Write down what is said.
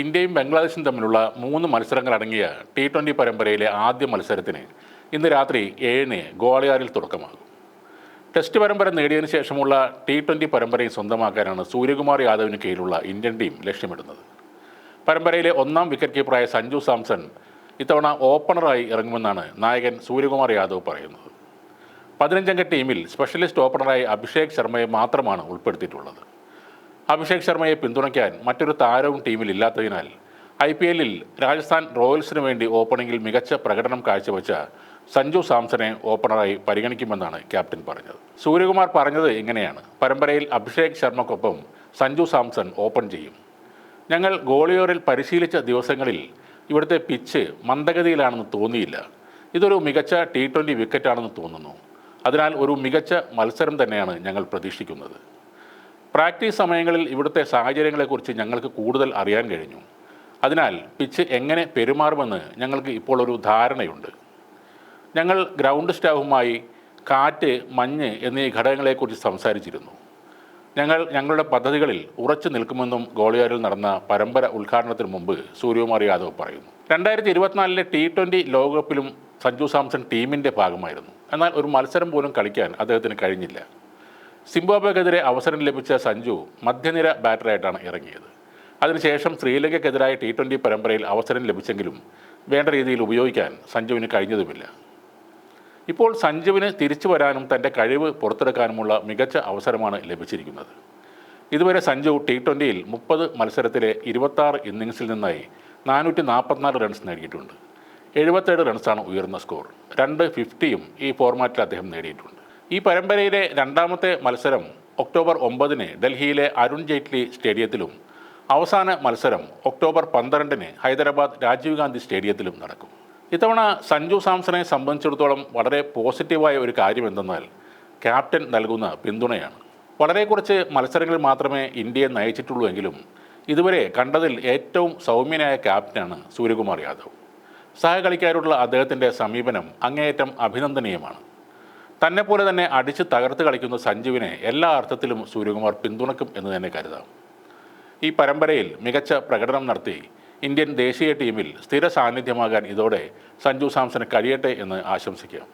ഇന്ത്യയും ബംഗ്ലാദേശും തമ്മിലുള്ള മൂന്ന് മത്സരങ്ങളടങ്ങിയ ടി ട്വന്റി പരമ്പരയിലെ ആദ്യ മത്സരത്തിന് ഇന്ന് രാത്രി ഏഴിന് ഗോളിയാറിൽ തുടക്കമാകും. ടെസ്റ്റ് പരമ്പര നേടിയതിനു ശേഷമുള്ള ടി ട്വന്റി പരമ്പരയും സ്വന്തമാക്കാനാണ് സൂര്യകുമാർ യാദവിന് കീഴിലുള്ള ഇന്ത്യൻ ടീം ലക്ഷ്യമിടുന്നത്. പരമ്പരയിലെ ഒന്നാം വിക്കറ്റ് കീപ്പറായ സഞ്ജു സാംസൺ ഇത്തവണ ഓപ്പണറായി ഇറങ്ങുമെന്നാണ് നായകൻ സൂര്യകുമാർ യാദവ് പറയുന്നത്. പതിനഞ്ചംഗ ടീമിൽ സ്പെഷ്യലിസ്റ്റ് ഓപ്പണറായി അഭിഷേക് ശർമ്മയെ മാത്രമാണ് ഉൾപ്പെടുത്തിയിട്ടുള്ളത്. അഭിഷേക് ശർമ്മയെ പിന്തുണയ്ക്കാൻ മറ്റൊരു താരവും ടീമിൽ ഇല്ലാത്തതിനാൽ ഐ പി എല്ലിൽ രാജസ്ഥാൻ റോയൽസിനു വേണ്ടി ഓപ്പണിംഗിൽ മികച്ച പ്രകടനം കാഴ്ചവെച്ച സഞ്ജു സാംസനെ ഓപ്പണറായി പരിഗണിക്കുമെന്നാണ് ക്യാപ്റ്റൻ പറഞ്ഞത്. സൂര്യകുമാർ പറഞ്ഞത് ഇങ്ങനെയാണ്. പരമ്പരയിൽ അഭിഷേക് ശർമ്മക്കൊപ്പം സഞ്ജു സാംസൺ ഓപ്പൺ ചെയ്യും. ഞങ്ങൾ ഗോളിയോറിൽ പരിശീലിച്ച ദിവസങ്ങളിൽ ഇവിടുത്തെ പിച്ച് മന്ദഗതിയിലാണെന്ന് തോന്നിയില്ല. ഇതൊരു മികച്ച ടി ട്വന്റി വിക്കറ്റാണെന്ന് തോന്നുന്നു. അതിനാൽ ഒരു മികച്ച മത്സരം തന്നെയാണ് ഞങ്ങൾ പ്രതീക്ഷിക്കുന്നത്. പ്രാക്ടീസ് സമയങ്ങളിൽ ഇവിടുത്തെ സാഹചര്യങ്ങളെക്കുറിച്ച് ഞങ്ങൾക്ക് കൂടുതൽ അറിയാൻ കഴിഞ്ഞു. അതിനാൽ പിച്ച് എങ്ങനെ പെരുമാറുമെന്ന് ഞങ്ങൾക്ക് ഇപ്പോൾ ഒരു ധാരണയുണ്ട്. ഞങ്ങൾ ഗ്രൗണ്ട് സ്റ്റാഫുമായി കാറ്റ് മഞ്ഞ് എന്നീ ഘടകങ്ങളെക്കുറിച്ച് സംസാരിച്ചിരുന്നു. ഞങ്ങൾ ഞങ്ങളുടെ പദ്ധതികളിൽ ഉറച്ചു നിൽക്കുമെന്നും ഗോളിയാറിൽ നടന്ന പരമ്പര ഉദ്ഘാടനത്തിന് മുമ്പ് സൂര്യകുമാർ യാദവ് പറയുന്നു. രണ്ടായിരത്തി ഇരുപത്തിനാലിലെ ടി ട്വന്റി ലോകകപ്പിലും സഞ്ജു സാംസൺ ടീമിന്റെ ഭാഗമായിരുന്നു. എന്നാൽ ഒരു മത്സരം പോലും കളിക്കാൻ അദ്ദേഹത്തിന് കഴിഞ്ഞില്ല. സിംബാബ്വെക്കെതിരെ അവസരം ലഭിച്ച സഞ്ജു മധ്യനിര ബാറ്ററായിട്ടാണ് ഇറങ്ങിയത്. അതിനുശേഷം ശ്രീലങ്കയ്ക്കെതിരായ ടി ട്വന്റി പരമ്പരയിൽ അവസരം ലഭിച്ചെങ്കിലും വേണ്ട രീതിയിൽ ഉപയോഗിക്കാൻ സഞ്ജുവിന് കഴിഞ്ഞതുമില്ല. ഇപ്പോൾ സഞ്ജുവിന് തിരിച്ചു വരാനും തന്റെ കഴിവ് പുറത്തെടുക്കാനുമുള്ള മികച്ച അവസരമാണ് ലഭിച്ചിരിക്കുന്നത്. ഇതുവരെ സഞ്ജു ടി ട്വന്റിയിൽ മുപ്പത് മത്സരത്തിലെ ഇരുപത്താറ് ഇന്നിങ്സിൽ നിന്നായി നാനൂറ്റി നാൽപ്പത്തിനാല് റൺസ് നേടിയിട്ടുണ്ട്. എഴുപത്തേഴ് റൺസാണ് ഉയർന്ന സ്കോർ. രണ്ട് ഫിഫ്റ്റിയും ഈ ഫോർമാറ്റിൽ അദ്ദേഹം നേടിയിട്ടുണ്ട്. ഈ പരമ്പരയിലെ രണ്ടാമത്തെ മത്സരം ഒക്ടോബർ ഒമ്പതിന് ഡൽഹിയിലെ അരുൺ ജെയ്റ്റ്ലി സ്റ്റേഡിയത്തിലും അവസാന മത്സരം ഒക്ടോബർ പന്ത്രണ്ടിന് ഹൈദരാബാദ് രാജീവ് ഗാന്ധി സ്റ്റേഡിയത്തിലും നടക്കും. ഇത്തവണ സഞ്ജു സാംസണെ സംബന്ധിച്ചിടത്തോളം വളരെ പോസിറ്റീവായ ഒരു കാര്യം എന്തെന്നാൽ ക്യാപ്റ്റൻ നൽകുന്ന പിന്തുണയാണ്. വളരെ കുറച്ച് മത്സരങ്ങളിൽ മാത്രമേ ഇന്ത്യയെ നയിച്ചിട്ടുള്ളൂ എങ്കിലും ഇതുവരെ കണ്ടതിൽ ഏറ്റവും സൗമ്യനായ ക്യാപ്റ്റനാണ് സൂര്യകുമാർ യാദവ്. സഹകളിക്കാരോടുള്ള അദ്ദേഹത്തിന്റെ സമീപനം അങ്ങേയറ്റം അഭിനന്ദനീയമാണ്. തന്നെപ്പോലെ തന്നെ അടിച്ച് തകർത്ത് കളിക്കുന്ന സഞ്ജുവിനെ എല്ലാ അർത്ഥത്തിലും സൂര്യകുമാർ പിന്തുണക്കും എന്ന് തന്നെ കരുതാം. ഈ പരമ്പരയിൽ മികച്ച പ്രകടനം നടത്തി ഇന്ത്യൻ ദേശീയ ടീമിൽ സ്ഥിര സാന്നിധ്യമാകാൻ ഇതോടെ സഞ്ജു സാംസന് കഴിയട്ടെ എന്ന് ആശംസിക്കാം.